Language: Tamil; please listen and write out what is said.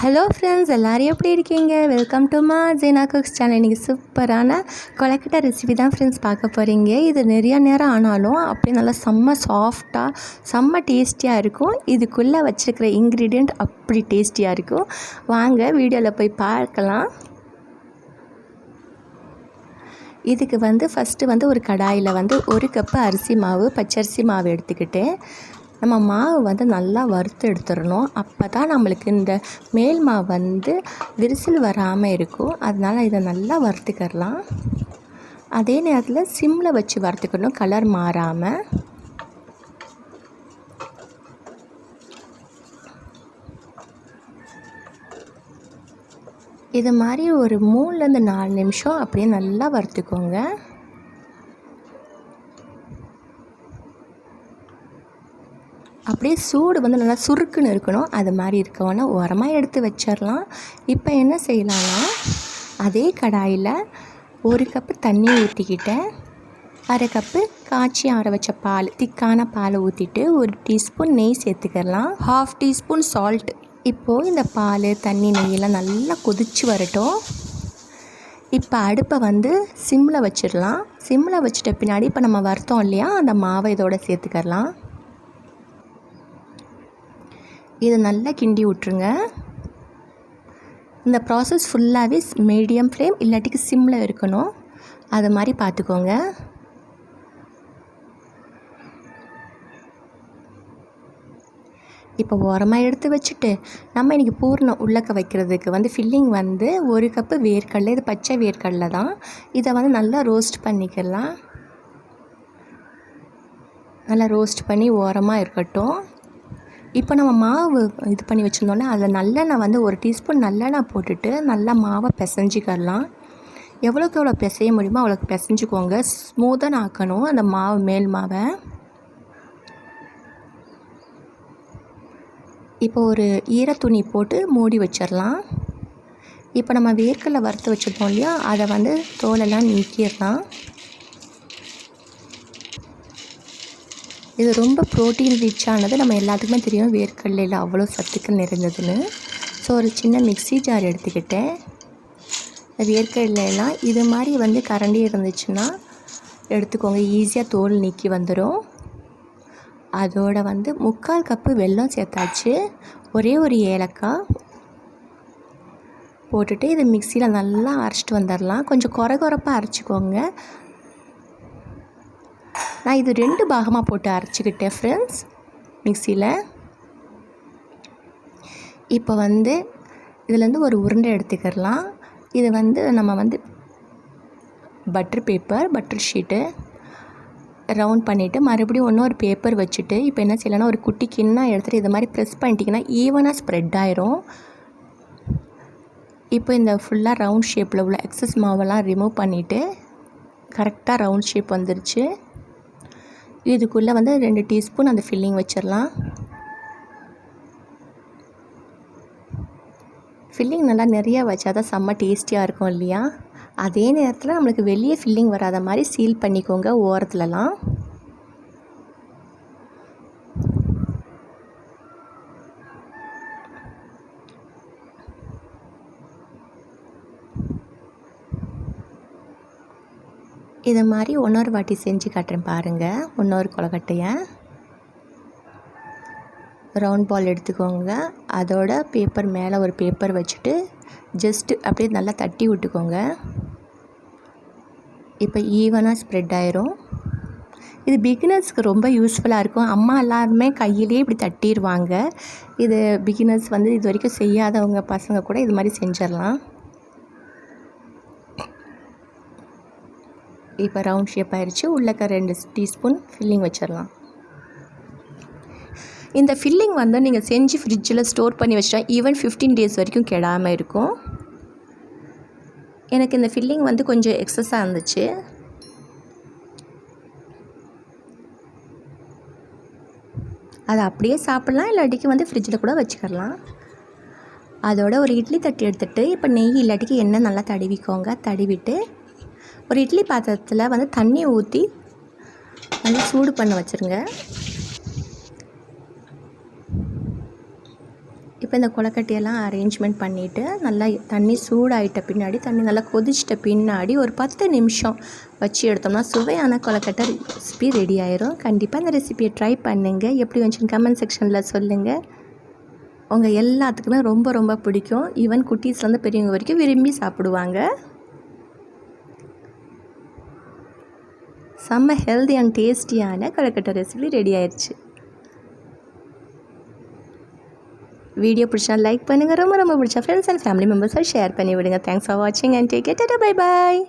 ஹலோ ஃப்ரெண்ட்ஸ் எல்லோரும் எப்படி இருக்கீங்க? வெல்கம் டு மா ஜெனா குக்ஸ் சேனல் இன்றைக்கி சூப்பரான கொலக்கட்டை ரெசிபி தான் ஃப்ரெண்ட்ஸ் பார்க்க போகிறீங்க இது நிறைய நேரம் ஆனாலும் அப்படியே நல்லா செம்ம சாஃப்டாக செம்ம டேஸ்டியாக இருக்கும். இதுக்குள்ளே வச்சுருக்கிற இன்க்ரீடியண்ட் அப்படி டேஸ்டியாக இருக்கும். வாங்க வீடியோவில் போய் பார்க்கலாம். இதுக்கு வந்து ஃபஸ்ட்டு வந்து ஒரு கடாயில் வந்து ஒரு கப்பு அரிசி மாவு பச்சரிசி மாவு எடுத்துக்கிட்டு நம்ம மாவு வந்து நல்லா வறுத்து எடுத்துடணும். அப்போ தான் நம்மளுக்கு இந்த மேல் மாவு வந்து விரிசல் வராமல் இருக்கும். அதனால் இதை நல்லா வறுத்துக்கிடலாம். அதே நேரத்தில் சிம்மில் வச்சு வறுத்துக்கணும். கலர் மாறாமல் இது மாதிரி ஒரு மூணுலேருந்து நாலு நிமிஷம் அப்படியே நல்லா வறுத்துக்கோங்க. அப்படியே சூடு வந்து நல்லா சுருக்குன்னு இருக்கணும். அது மாதிரி இருக்கவொன்னே உரமாக எடுத்து வச்சிடலாம் இப்போ என்ன செய்யலாம்னா அதே கடாயில் ஒரு கப்பு தண்ணி ஊற்றிக்கிட்டேன் அரை கப்பு காய்ச்சி ஆற வச்ச பால் திக்கான பாலை ஊற்றிட்டு ஒரு டீஸ்பூன் நெய் சேர்த்துக்கலாம். Half teaspoon salt. இப்போது இந்த பால் தண்ணி நெய்யெல்லாம் நல்லா கொதித்து வரட்டும். இப்போ அடுப்பை வந்து சிம்மில் வச்சிடலாம் சிம்மில் வச்சுட்ட பின்னாடி இப்போ நம்ம வறுத்தோம் இல்லையா அந்த மாவை இதோட சேர்த்துக்கலாம் இதை நல்லா கிண்டி விட்ருங்க இந்த ப்ராசஸ் ஃபுல்லாகவே மீடியம் ஃப்ளேம் இல்லாட்டிக்கு சிம்மில் இருக்கணும். அது மாதிரி பார்த்துக்கோங்க. இப்போ ஓரமாக எடுத்து வச்சுட்டு நம்ம இன்றைக்கி பூர்ணம் உள்ளக்க வைக்கிறதுக்கு வந்து ஃபில்லிங் வந்து ஒரு கப்பு வேர்க்கடலை இது பச்சை வேர்க்கடலை தான். இதை வந்து நல்லா ரோஸ்ட் பண்ணிக்கலாம். நல்லா ரோஸ்ட் பண்ணி ஓரமாக இருக்கட்டும். இப்போ நம்ம மாவு இது பண்ணி வச்சுருந்தோன்னே அதில் நல்லெண்ணெய் வந்து ஒரு டீஸ்பூன் நல்லெண்ணெய் போட்டுட்டு நல்லா மாவை பிசைஞ்சிக்கலாம் எவ்வளோக்கு எவ்வளோ பிசைய முடியுமோ அவ்வளோக்கு பிசைஞ்சிக்கோங்க. ஸ்மூத்தாக ஆக்கணும் அந்த மாவு மேல் மாவை. இப்போ ஒரு ஈர துணி போட்டு மூடி வச்சிடலாம். இப்போ நம்ம வேர்க்கடலை வறுத்து வச்சுருக்கோம் இல்லையா? அதை வந்து தோலெல்லாம் நீக்கிடலாம். இது ரொம்ப ப்ரோட்டீன் ரிச்சானது நம்ம எல்லாத்துக்குமே தெரியும். வேர்க்கடலையில் அவ்வளோ சத்துக்கள் நிறைந்ததுன்னு. ஸோ ஒரு சின்ன மிக்சி ஜார் எடுத்துக்கிட்டேன். வேர்க்கடலையெல்லாம் இது மாதிரி வந்து கரண்டி இருந்துச்சுன்னா எடுத்துக்கோங்க. ஈஸியாக தோல் நீக்கி வந்துடும் அதோட வந்து முக்கால் கப்பு வெல்லம் சேர்த்தாச்சு. ஒரே ஒரு ஏலக்காய் போட்டுட்டு இது மிக்சியில் நல்லா அரைச்சிட்டு வந்துடலாம். கொஞ்சம் குறை குறைப்பாக அரைச்சிக்கோங்க. நான் இது ரெண்டு பாகமாக போட்டு அரைச்சிக்கிட்டேன் ஃப்ரெண்ட்ஸ் மிக்சியில். இப்போ வந்து இதுலேருந்து ஒரு உருண்டை எடுத்துக்கிடலாம். இது வந்து நம்ம வந்து butter paper butter sheet round பண்ணிவிட்டு மறுபடியும் இன்னொரு பேப்பர் வச்சுட்டு இப்போ என்ன செய்யலைன்னா ஒரு குட்டி கிண்ணம் எடுத்துகிட்டு இது மாதிரி ப்ரெஸ் பண்ணிட்டிங்கன்னா ஈவனாக ஸ்ப்ரெட் ஆயிரும். இப்போ இந்த ஃபுல்லாக ரவுண்ட் ஷேப்பில் உள்ள எக்ஸஸ் மாவெல்லாம் ரிமூவ் பண்ணிவிட்டு கரெக்டாக ரவுண்ட் ஷேப் வந்துருச்சு. இதுக்குள்ளே வந்து ரெண்டு டீஸ்பூன் அந்த ஃபில்லிங் வச்சிடலாம். ஃபில்லிங் நல்லா நிறையா வச்சா தான் செம்ம டேஸ்டியாக இருக்கும் இல்லையா? அதே நேரத்தில் நம்மளுக்கு வெளியே ஃபில்லிங் வராத மாதிரி சீல் பண்ணிக்கோங்க ஓரத்துலலாம். இது மாதிரி இன்னொரு வாட்டி செஞ்சு காட்டுறேன் பாருங்கள் இன்னொரு கொலக்கட்டையை ரவுண்ட் பால் எடுத்துக்கோங்க. அதோட பேப்பர் மேலே ஒரு பேப்பர் வச்சுட்டு ஜஸ்ட்டு அப்படியே நல்லா தட்டி விட்டுக்கோங்க. இப்போ ஈவனாக ஸ்ப்ரெட் ஆயிரும். இது பிகினர்ஸ்க்கு ரொம்ப யூஸ்ஃபுல்லாக இருக்கும். அம்மா எல்லாருமே கையிலேயே இப்படி தட்டிடுவாங்க இது பிகினர்ஸ் வந்து இது வரைக்கும் செய்யாதவங்க பசங்க கூட இது மாதிரி செஞ்சிடலாம். இப்போ ரவுண்ட் ஷேப் ஆயிடுச்சு உள்ளக்க ரெண்டு டீஸ்பூன் ஃபில்லிங் வச்சிடலாம். இந்த ஃபில்லிங் வந்து நீங்கள் செஞ்சு ஃப்ரிட்ஜில் ஸ்டோர் பண்ணி வச்சிட்டா ஈவன் ஃபிஃப்டீன் டேஸ் வரைக்கும் கெடாமல் இருக்கும். எனக்கு இந்த ஃபில்லிங் வந்து கொஞ்சம் எக்ஸஸாக இருந்துச்சு. அதை அப்படியே சாப்பிட்லாம். இல்லாட்டிக்கு வந்து ஃப்ரிட்ஜில் கூட வச்சுக்கலாம் அதோட ஒரு இட்லி தட்டி எடுத்துகிட்டு இப்போ நெய் இல்லாட்டிக்கு எண்ணெய் நல்லா தடவிக்கோங்க. தடவிட்டு ஒரு இட்லி பாத்திரத்தில் வந்து தண்ணி ஊற்றி நல்லா சூடு பண்ண வச்சுருங்க. இப்போ இந்த கொலக்கட்டையெல்லாம் அரேஞ்ச்மெண்ட் பண்ணிவிட்டு நல்லா தண்ணி சூடாயிட்ட பின்னாடி தண்ணி நல்லா கொதிச்சிட்ட பின்னாடி ஒரு பத்து நிமிஷம் வச்சு எடுத்தோம்னா சுவையான கொலக்கட்டை ரெசிபி ரெடி ஆயிரும். கண்டிப்பாக இந்த ரெசிபியை ட்ரை பண்ணுங்கள் எப்படி வந்துச்சுன்னு கமெண்ட் செக்ஷனில் சொல்லுங்கள் உங்கள் எல்லாத்துக்குமே ரொம்ப ரொம்ப பிடிக்கும். ஈவன் குட்டீஸ்லேருந்து பெரியவங்க வரைக்கும் விரும்பி சாப்பிடுவாங்க. செம்ம ஹெல்தி அண்ட் டேஸ்டியான கொலக்கட்டை ரெசிபி ரெடி ஆயிடுச்சு வீடியோ பிடிச்சா லைக் பண்ணுங்கள் ரொம்ப ரொம்ப பிடிச்சா ஃப்ரெண்ட்ஸ் அண்ட் ஃபேமிலி மெம்பர்ஸை ஷேர் பண்ணி விடுங்க தேங்க்ஸ் ஃபார் வாட்சிங் and take it bye bye